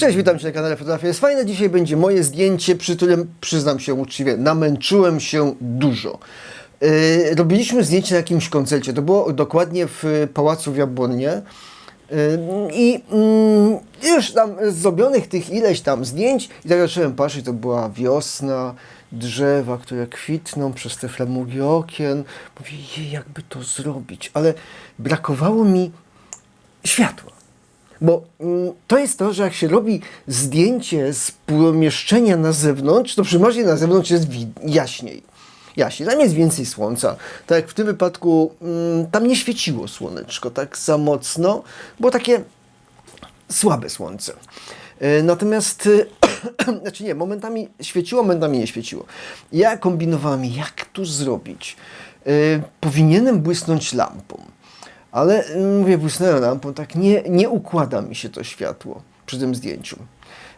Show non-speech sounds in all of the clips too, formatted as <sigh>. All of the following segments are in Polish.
Cześć, witam Cię na kanale Fotografia jest fajna. Dzisiaj będzie moje zdjęcie, przy którym przyznam się uczciwie, namęczyłem się dużo. Yy, robiliśmy zdjęcie na jakimś koncercie, to było dokładnie w Pałacu w Jabłonie. Yy, I yy, już tam zrobionych tych ileś tam zdjęć i tak zacząłem patrzeć, to była wiosna, drzewa, które kwitną przez te framugi okien. Mówię, jakby to zrobić, ale brakowało mi światła. Bo mm, to jest to, że jak się robi zdjęcie z pomieszczenia na zewnątrz, to przeważnie na zewnątrz jest jaśniej. Jaśniej, tam jest więcej słońca. Tak jak w tym wypadku, mm, tam nie świeciło słoneczko tak za mocno, było takie słabe słońce. E, Natomiast, e, <clears throat> znaczy nie, momentami świeciło, momentami nie świeciło. Ja kombinowałem, jak tu zrobić. E, Powinienem błysnąć lampą. Ale y, mówię, błysnąłem lampą, tak nie, nie układa mi się to światło przy tym zdjęciu.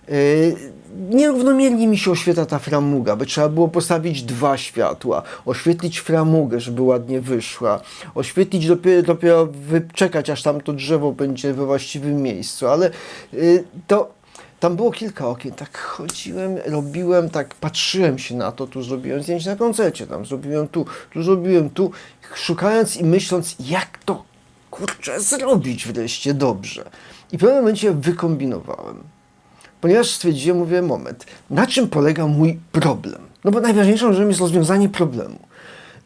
Yy, nierównomiernie mi się oświetla ta framuga, by trzeba było postawić dwa światła, oświetlić framugę, żeby ładnie wyszła, oświetlić dopiero, dopiero wyczekać, aż tam to drzewo będzie we właściwym miejscu, ale yy, to tam było kilka okien, tak chodziłem, robiłem, tak patrzyłem się na to, tu zrobiłem zdjęcie na koncercie, tam zrobiłem tu, tu zrobiłem tu, szukając i myśląc, jak to kurczę zrobić wreszcie dobrze. I w pewnym momencie wykombinowałem. Ponieważ stwierdziłem, mówię, moment, na czym polega mój problem? No bo najważniejszą rzeczą jest rozwiązanie problemu.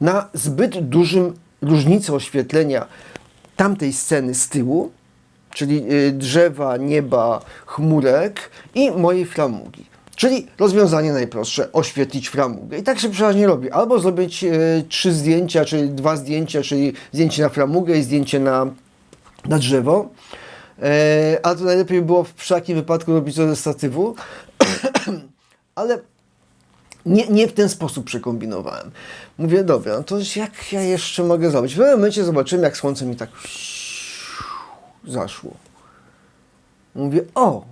Na zbyt dużym różnicy oświetlenia tamtej sceny z tyłu, czyli y, drzewa, nieba, chmurek i mojej framugi. Czyli rozwiązanie najprostsze, oświetlić framugę. I tak się przeważnie robi. Albo zrobić y, trzy zdjęcia, czyli dwa zdjęcia, czyli zdjęcie na framugę i zdjęcie na, na drzewo. E, a to najlepiej było w takim wypadku robić to ze statywu. <clears throat> Ale nie, nie w ten sposób przekombinowałem. Mówię, dobra, no to jak ja jeszcze mogę zrobić? W pewnym momencie zobaczyłem, jak słońce mi tak zaszło. Mówię, o,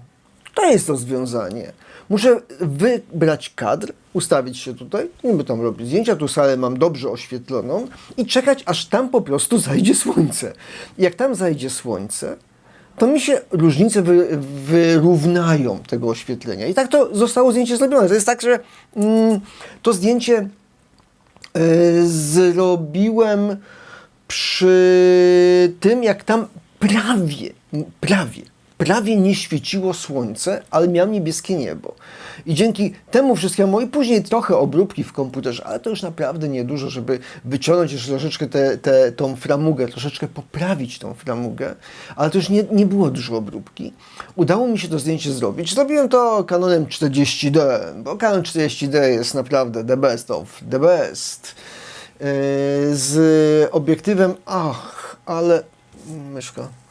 to jest rozwiązanie. Muszę wybrać kadr, ustawić się tutaj, niby tam robić zdjęcia, tu salę mam dobrze oświetloną i czekać, aż tam po prostu zajdzie słońce. Jak tam zajdzie słońce, to mi się różnice wy, wyrównają tego oświetlenia. I tak to zostało zdjęcie zrobione. To jest tak, że mm, to zdjęcie e, zrobiłem przy tym, jak tam prawie, prawie, prawie nie świeciło słońce, ale miałem niebieskie niebo. I dzięki temu wszystkiemu, i później trochę obróbki w komputerze, ale to już naprawdę niedużo, żeby wyciągnąć jeszcze troszeczkę te, te, tą framugę, troszeczkę poprawić tą framugę, ale to już nie, nie było dużo obróbki. Udało mi się to zdjęcie zrobić. Zrobiłem to Canonem 40D, bo Canon 40D jest naprawdę the best of the best. Yy, z obiektywem, ach, ale myszka.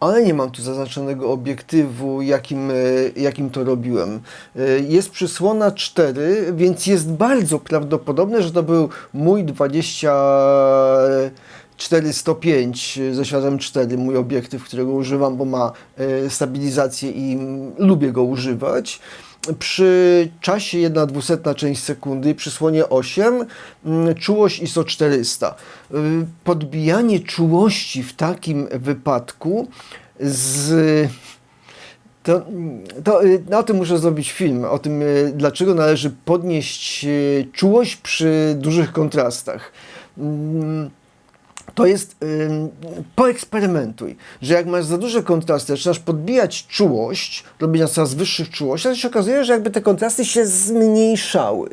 Ale nie mam tu zaznaczonego obiektywu, jakim, e, jakim to robiłem. E, Jest przysłona 4, więc jest bardzo prawdopodobne, że to był mój 2405 ze światem 4, mój obiektyw, którego używam, bo ma e, stabilizację i lubię go używać. Przy czasie 1,200 część sekundy, przy słonie 8, mm, czułość ISO 400. Y, Podbijanie czułości w takim wypadku z to, to y, o tym muszę zrobić film, o tym, y, dlaczego należy podnieść czułość przy dużych kontrastach. To jest, ym, poeksperymentuj, że jak masz za duże kontrasty, zaczynasz podbijać czułość, robienia coraz wyższych czułości, ale się okazuje, że jakby te kontrasty się zmniejszały.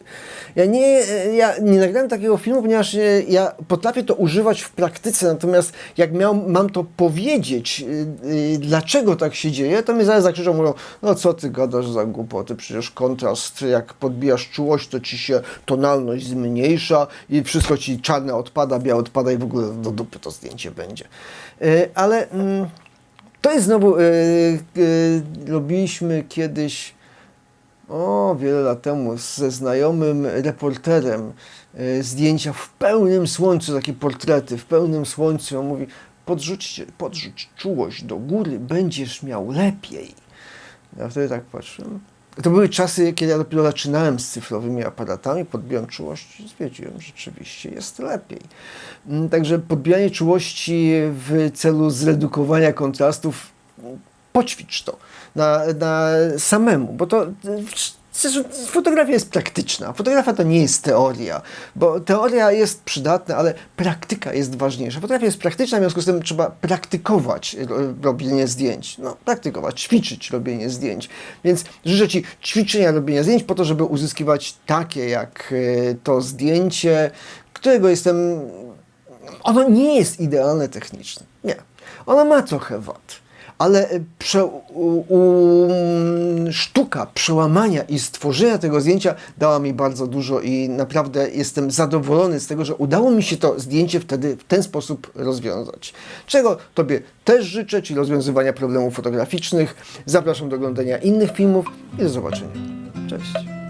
Ja nie, ja nie nagrałem takiego filmu, ponieważ e, ja potrafię to używać w praktyce, natomiast jak miał, mam to powiedzieć, y, y, dlaczego tak się dzieje, to mnie zaraz zakrzyczą, mówią, no co ty gadasz za głupoty, przecież kontrast, jak podbijasz czułość, to ci się tonalność zmniejsza i wszystko ci czarne odpada, białe odpada i w ogóle do dupy to zdjęcie będzie. Y, Ale mm, to jest znowu, y, y, robiliśmy kiedyś o, wiele lat temu ze znajomym reporterem zdjęcia w pełnym słońcu, takie portrety w pełnym słońcu. On mówi, podrzućcie, podrzuć czułość do góry, będziesz miał lepiej. Ja wtedy tak patrzyłem. To były czasy, kiedy ja dopiero zaczynałem z cyfrowymi aparatami, podbiłem czułość i stwierdziłem, że rzeczywiście jest lepiej. Mm, Także podbijanie czułości w celu zredukowania kontrastów, mm, poćwicz to na, na samemu, bo to Przecież fotografia jest praktyczna. Fotografia to nie jest teoria, bo teoria jest przydatna, ale praktyka jest ważniejsza. Fotografia jest praktyczna, w związku z tym trzeba praktykować ro- robienie zdjęć. No, praktykować, ćwiczyć robienie zdjęć. Więc życzę Ci ćwiczenia robienia zdjęć po to, żeby uzyskiwać takie jak e, to zdjęcie, którego jestem ono nie jest idealne technicznie. Nie. Ono ma trochę wad. Ale e, prze, u, u, sztuka przełamania i stworzenia tego zdjęcia dała mi bardzo dużo i naprawdę jestem zadowolony z tego, że udało mi się to zdjęcie wtedy w ten sposób rozwiązać. Czego Tobie też życzę, czyli rozwiązywania problemów fotograficznych. Zapraszam do oglądania innych filmów i do zobaczenia. Cześć.